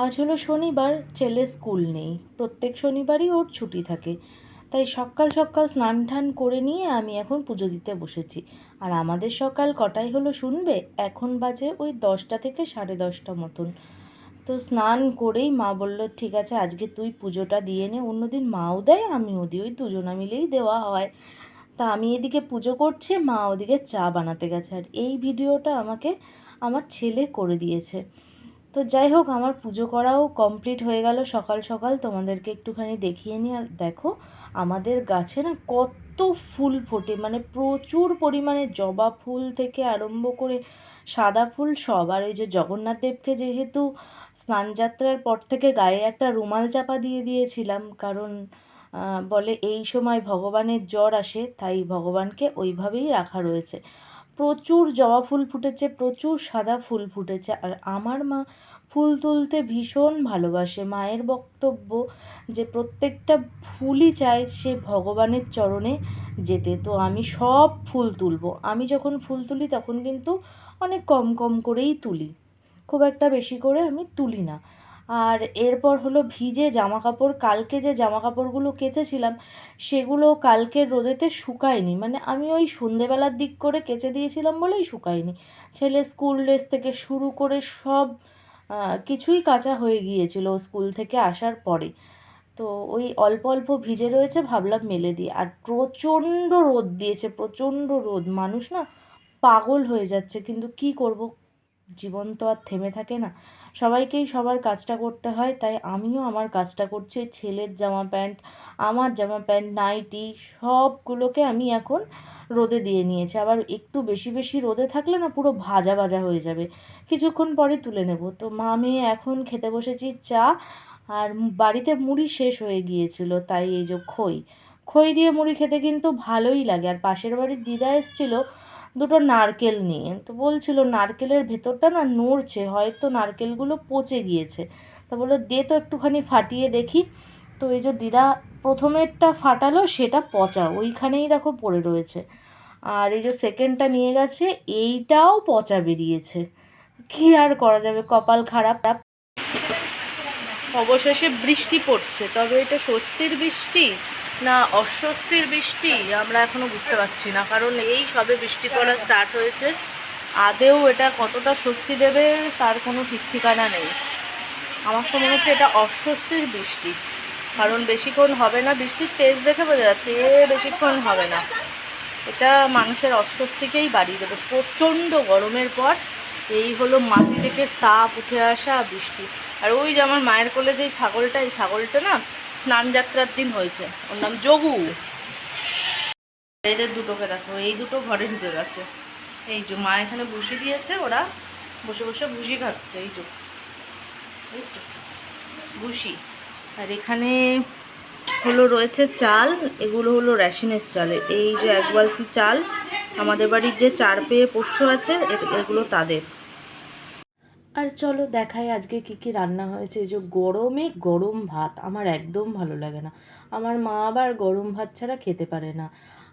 আজ হলো শনিবার ছেলের স্কুল নেই। প্রত্যেক শনিবারই ওর ছুটি থাকে। তাই সকাল সকাল স্নান টান করে নিয়ে আমি এখন পুজো দিতে বসেছি। আর আমাদের সকাল কটায় হলো শুনবে? এখন বাজে ওই দশটা থেকে সাড়ে দশটা মতন। তো স্নান করেই মা বলল, ঠিক আছে, আজকে তুই পুজোটা দিয়ে নে। অন্যদিন মাও দেয়, আমিও দিই। ওই দুজনা মিলেই দেওয়া হয়। তা আমি এদিকে পুজো করছি, মা ওদিকে চা বানাতে গেছে। আর এই ভিডিওটা আমাকে আমার ছেলে করে দিয়েছে। তো যাই হোক, আমার পুজো করাও কমপ্লিট হয়ে গেল। সকাল সকাল তোমাদেরকে একটুখানি দেখিয়ে নিই। আর দেখো, আমাদের গাছে না কত ফুল ফোটে। মানে প্রচুর পরিমাণে জবা ফুল থেকে আরম্ভ করে সাদা ফুল সব। আর ওই যে জগন্নাথ দেবকে যেহেতু স্নানযাত্রার পর থেকে গায়ে একটা রুমাল চাপা দিয়ে দিয়েছিলাম, কারণ বলে এই সময় ভগবানের জ্বর আসে, তাই ভগবানকে ওইভাবেই রাখা রয়েছে। প্রচুর জবা ফুল ফুটেছে, প্রচুর সাদা ফুল ফুটেছে। আর আমার মা ফুল তুলতে ভীষণ ভালোবাসে মায়ের বক্তব্য যে প্রত্যেকটা ফুলই চায় সে ভগবানের চরণে যেতে। তো আমি সব ফুল তুলবো। আমি যখন ফুল তুলি তখন কিন্তু অনেক কম কম করেই তুলি। খুব একটা বেশি করে আমি তুলি না। আর এরপর হলো ভিজে জামা কাপড় কালকে যে জামা কাপড়গুলো কেচেছিলাম, সেগুলো কালকে রোদেতে শুকায়নি। মানে আমি ওই সন্ধেবেলার দিক করে কেচে দিয়েছিলাম বলেই শুকায়নি। ছেলে স্কুল ড্রেস থেকে শুরু করে সব কিছুই কাঁচা হয়ে গিয়েছিল স্কুল থেকে আসার পরে। তো ওই অল্প অল্প ভিজে রয়েছে, ভাবলাম মেলে দিই। আর প্রচণ্ড রোদ দিয়েছে, প্রচণ্ড রোদ। মানুষ না পাগল হয়ে যাচ্ছে, কিন্তু কি করব? জীবন তো আর থেমে থাকে না। সবাইকেই সবার কাজটা করতে হয়, তাই আমিও আমার কাজটা করছি। ছেলের জামা প্যান্ট, আমার জামা প্যান্ট, নাইটি, সবগুলোকে আমি এখন রোদে দিয়ে নিয়েছি। আবার একটু বেশি বেশি রোদে থাকলে না পুরো ভাজা ভাজা হয়ে যাবে। কিছুক্ষণ পরে তুলে নেব। তো মা মেয়ে এখন খেতে বসেছি চা, আর বাড়িতে মুড়ি শেষ হয়ে গিয়েছিল, তাই এই যে খই। খই দিয়ে মুড়ি খেতে কিন্তু ভালোই লাগে। আর পাশের বাড়ির দিদা এসেছিল দুটো নারকেল নিয়ে। তো বলছিল, নারকেলের ভেতরটা না নড়ছে, হয়তো নারকেলগুলো পচে গিয়েছে। তা বলল, দে তো একটুখানি ফাটিয়ে দেখি। তো এই যে দিদা প্রথমেরটা ফাটালো, সেটা পচা, ওইখানেই দেখো পড়ে রয়েছে। আর এই যে সেকেন্ডটা নিয়ে গেছে, এইটাও পচা বেরিয়েছে। কি আর করা যাবে, কপাল খারাপ। অবশেষে বৃষ্টি পড়ছে, তবে এটা স্বস্তির বৃষ্টি না অস্বস্তির বৃষ্টি, আমরা এখনও বুঝতে পারছি না। কারণ এই সবে বৃষ্টি পড়া স্টার্ট হয়েছে, আদেও এটা কতটা স্বস্তি দেবে, তার কোনো ঠিক ঠিকানা নেই। আমার তো মনে হচ্ছে এটা অস্বস্তির বৃষ্টি। কারণ বেশিক্ষণ হবে না, বৃষ্টির তেজ দেখে বোঝা যাচ্ছে এ বেশিক্ষণ হবে না। এটা মানুষের অস্বস্তিকেই বাড়িয়ে দেবে। প্রচণ্ড গরমের পর এই হলো মাটি থেকে তাপ উঠে আসা বৃষ্টি। আর ওই যে আমার মায়ের কোলে যে ছাগলটা, এই ছাগলটা না স্নান যাত্রার দিন হয়েছে। ওর নাম যোগু। এদের দুটোকে দেখো, এই দুটো ঘরে ঢুকে গেছে। এই যে মা এখানে ভুসি দিয়েছে, ওরা বসে বসে ভুসি খাচ্ছে, এই যে। ভুসি। আর এখানে হলো রয়েছে চাল, এগুলো হলো রেশনের চাল। এই যে এক বালতি চাল, আমাদের বাড়ির যে চার পেয়ে পোষ্য আছে এগুলো তাদের। আর চলো দেখাই আজকে কি কি রান্না হয়েছে। এই যে গরমে গরম ভাত, আমার একদম ভালো লাগে না। আমার মা আবার গরম ভাত ছাড়া খেতে পারে না।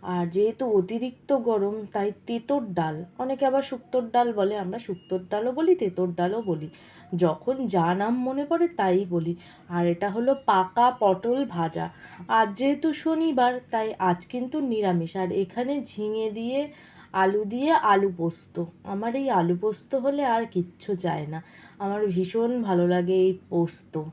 আর যেহেতু অতিরিক্ত গরম, তাই তেঁতোর ডাল। অনেকে আবার শুক্তোর ডাল বলে, আমরা শুক্তোর ডালও বলি, তেঁতোর ডালও বলি। যখন যা নাম মনে পড়ে, তাই বলি। আর এটা হলো পাকা পটল ভাজা। আর যেহেতু শনিবার, তাই আজ কিন্তু নিরামিষ। আর এখানে ঝিঙে দিয়ে, আলু দিয়ে আলু পোস্ত। আমার এই আলু পোস্ত হলে আর কিচ্ছু চায় না। আমার ভীষণ ভালো লাগে এই পোস্ত।